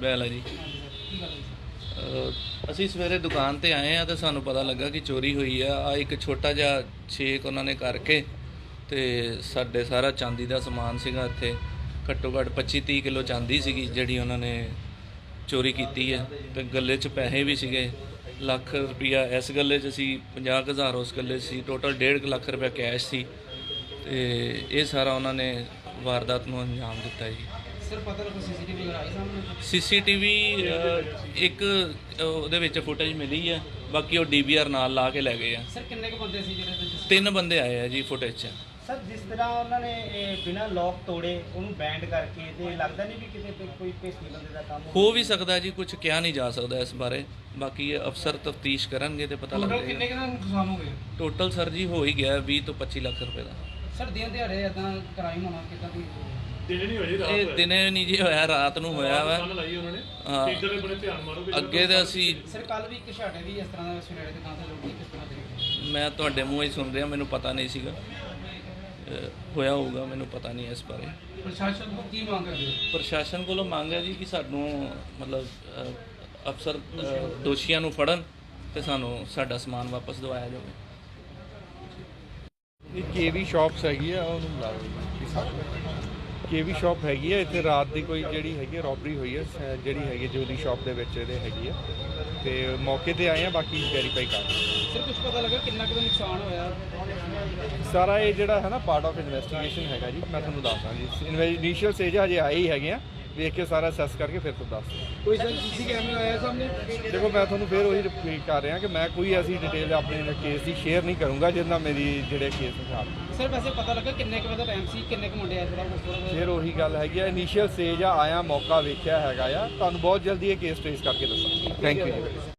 ਬੈਲ ਹੈ ਜੀ। ਅਹ ਅਸੀਂ ਸਵੇਰੇ ਦੁਕਾਨ ਤੇ ਆਏ ਆ ਤੇ ਸਾਨੂੰ ਪਤਾ ਲੱਗਾ ਕਿ ਚੋਰੀ ਹੋਈ ਆ। ਆ ਇੱਕ ਛੋਟਾ ਜਿਹਾ ਛੇਕ ਉਹਨਾਂ ਨੇ ਕਰਕੇ ਤੇ ਸਾਡੇ ਸਾਰਾ ਚਾਂਦੀ ਦਾ ਸਮਾਨ ਸੀਗਾ ਇੱਥੇ। ਘੱਟੋ ਘੱਟ 25 30 ਕਿਲੋ ਚਾਂਦੀ ਸੀਗੀ ਜਿਹੜੀ ਉਹਨਾਂ ਨੇ ਚੋਰੀ ਕੀਤੀ ਹੈ ਤੇ ਗੱਲੇ 'ਚ ਪੈਸੇ ਵੀ ਸੀਗੇ। ਲੱਖ ਰੁਪਈਆ ਇਸ ਗੱਲੇ 'ਚ ਸੀ 50000 ਉਸ ਗੱਲੇ 'ਚ ਸੀ। ਟੋਟਲ 1.5 ਲੱਖ ਰੁਪਇਆ ਕੈਸ਼ ਸੀ। ਤੇ ਇਹ ਸਾਰਾ ਉਹਨਾਂ ਨੇ ਵਾਰਦਾਤ ਨੂੰ ਅੰਜਾਮ ਦਿੱਤਾ ਜੀ। ਸਰ ਪਤਾ ਲੱਗਾ ਸੀਸੀਟੀਵੀ ਸਾਹਮਣੇ? ਇੱਕ ਅਹ, ਉਹਦੇ ਵਿੱਚ ਫੁਟੇਜ ਮਿਲੀ ਹੈ ਬਾਕੀ ਉਹ ਡੀਵੀਆਰ ਨਾਲ ਲਾ ਕੇ ਲੈ ਗਏ ਆ। ਸਰ ਕਿੰਨੇ ਕੁ ਬੰਦੇ ਸੀ ਜਿਹੜੇ ਤੁਸੀਂ ਤਿੰਨ ਬੰਦੇ ਆਏ ਆ ਜੀ ਫੁਟੇਜ 'ਚ। ਸਰ ਜਿਸ ਤਰ੍ਹਾਂ ਉਹਨਾਂ ਨੇ ਇਹ ਬਿਨਾਂ ਲੋਕ ਤੋੜੇ ਉਹਨੂੰ ਬੈਂਡ ਕਰਕੇ ਤੇ ਲੱਗਦਾ ਨਹੀਂ ਵੀ ਕਿਤੇ ਕੋਈ- ਕੋਈ ਭੇਸੀ ਬੰਦੇ ਦਾ ਕੰਮ ਹੋ ਵੀ ਸਕਦਾ ਜੀ ਕੁਝ ਕਿਹਾ ਨਹੀਂ ਜਾ ਸਕਦਾ ਇਸ ਬਾਰੇ। ਬਾਕੀ ਇਹ ਅਫਸਰ ਤਫਤੀਸ਼ ਕਰਨਗੇ ਤੇ ਪਤਾ ਟੋਟਲ ਲੱਗੇਗਾ। ਕਿੰਨੇ ਕਿੰਨਾ ਨੁਕਸਾਨ ਹੋ ਗਿਆ? ਟੋਟਲ ਸਰ ਜੀ ਹੋ ਹੀ ਗਿਆ 20 ਤੋਂ 25 ਲੱਖ ਰੁਪਏ ਦਾ। ਸਰ ਦਿਨ ਦਿਹਾੜੇ ਇਦਾਂ ਕ੍ਰਾਈਮ ਹੋਣਾ ਕਿਦਾਂ ਦੀ ਦਿਨੇ ਨਹੀਂ ਹੋਈ ਰਾਤ। ਇਹ ਦਿਨੇ ਨਹੀਂ ਜੀ ਹੋਇਆ ਰਾਤ ਨੂੰ ਹੋਇਆ ਵਾ। ਲਾਈ ਉਹਨਾਂ ਨੇ। ਹਾਂ। ਟੀਚਰ ਨੇ ਬੜੇ ਧਿਆਨ ਮਾਰੋਗੇ ਅੱਗੇ ਤੇ ਅਸੀਂ ਸਰ ਕੱਲ ਵੀ ਇੱਕ ਛਾੜੇ ਵੀ ਇਸ ਤਰ੍ਹਾਂ ਦਾ ਸਵੇਰੇ ਦੇ ਕਾਂ ਤੇ ਲੋਕੀ ਕਿਸ ਤਰ੍ਹਾਂ ਦੇ ਮੈਂ ਤੁਹਾਡੇ ਮੂੰਹੋਂ ਹੀ ਸੁਣ ਰਿਹਾ ਮੈਨੂੰ ਪਤਾ ਨਹੀਂ ਸੀਗਾ। ਅਹ, ਹੋਇਆ ਹੋਊਗਾ ਮੈਨੂੰ ਪਤਾ ਨਹੀਂ ਇਸ ਬਾਰੇ। ਪ੍ਰਸ਼ਾਸਨ ਤੋਂ ਕੀ ਮੰਗ ਕਰਦੇ ਹੋ? ਪ੍ਰਸ਼ਾਸਨ ਕੋਲੋਂ ਮੰਗ ਹੈ ਜੀ ਕਿ ਸਾਨੂੰ ਮਤਲਬ ਅਹ, ਅਫਸਰ ਅਹ, ਦੋਸ਼ੀਆਂ ਨੂੰ ਫੜਨ ਤੇ ਸਾਨੂੰ ਸਾਡਾ ਸਮਾਨ ਵਾਪਸ ਦਿਵਾਇਆ ਜਾਵੇ। ਇਹ ਕੇਵੀ ਸ਼ਾਪਸ ਹੈਗੀ ਆ ਉਹਨੂੰ ਲਓ ਕੇਵੀ ਸ਼ਾਪ ਹੈਗੀ ਆ ਇੱਥੇ ਰਾਤ ਦੀ ਕੋਈ ਜਿਹੜੀ ਹੈਗੀ ਰੋਬਰੀ ਹੋਈ ਸ- ਜਿਹੜੀ ਹੈਗੀ ਜੂਦੀ ਸ਼ਾਪ ਦੇ ਵਿੱਚ ਇਹਦੇ ਹੈਗੀ ਆ। ਤੇ ਮੌਕੇ ਤੇ ਆਏ ਆ ਬਾਕੀ ਵੈਰੀਫਾਈ ਕਰ ਸਰ ਕੁਝ ਪਤਾ ਲੱਗਾ ਕਿੰਨਾ ਕੁ ਨੁਕਸਾਨ ਹੋਇਆ? ਆ। ਸਾਰਾ ਇਹ ਜਿਹੜਾ ਹੈ ਨਾ ਪਾਰਟ ਆਫ ਇਨਵੈਸਟੀਗੇਸ਼ਨ ਹੈਗਾ ਜੀ ਮੈਂ ਤੁਹਾਨੂੰ ਦੱਸਦਾ ਜੀ। ਇਨੀਸ਼ੀਅਲ ਸਟੇਜ ਹਜੇ ਆਏ ਹੀ ਹੈਗੇ ਆ। ਵੇਖ ਕੇ ਸਾਰਾ ਅਸੈਸ ਕਰਕੇ ਫਿਰ ਤੁਹਾਨੂੰ ਦੱਸ। ਕੋਈ ਸਰ ਸੀਸੀ ਕੈਮਰਾ ਆਇਆ ਸਾਹਮਣੇ? ਦੇਖੋ ਮੈਂ ਤੁਹਾਨੂੰ ਫਿਰ ਉਹੀ ਰਿਪੀਟ ਕਰ ਰਿਹਾ ਕਿ ਮੈਂ ਕੋਈ ਐਸੀ ਡਿਟੇਲ ਆਪਣੇ ਕੇਸ ਦੀ ਸ਼ੇਅਰ ਨਹੀਂ ਕਰੂੰਗਾ ਨਾਲ ਮੇਰੀ ਜਿਹੜੇ ਕੇਸ ਨੂੰ ਖਰਾਬ ਸਰ ਵੈਸੇ ਪਤਾ ਲੱਗਾ ਕਿੰਨੇ ਕੁ ਵਜੇ ਦਾ ਟਾਈਮ ਸੀ ਕਿੰਨੇ ਕੁ ਮੁੰਡੇ ਆਏ ਥੋੜਾ ਥੋੜਾ ਫਿਰ ਉਹੀ ਗੱਲ ਹੈਗੀ ਆ ਇਨੀਸ਼ੀਅਲ ਸਟੇਜ ਆ ਆਇਆ ਮੌਕਾ ਵੇਖਿਆ ਹੈਗਾ ਆ। ਤੁਹਾਨੂੰ ਬਹੁਤ ਜਲਦੀ ਇਹ ਕੇਸ ਟ੍ਰੇਸ ਕਰਕੇ ਦੱਸਾਂਗੇ। Thank you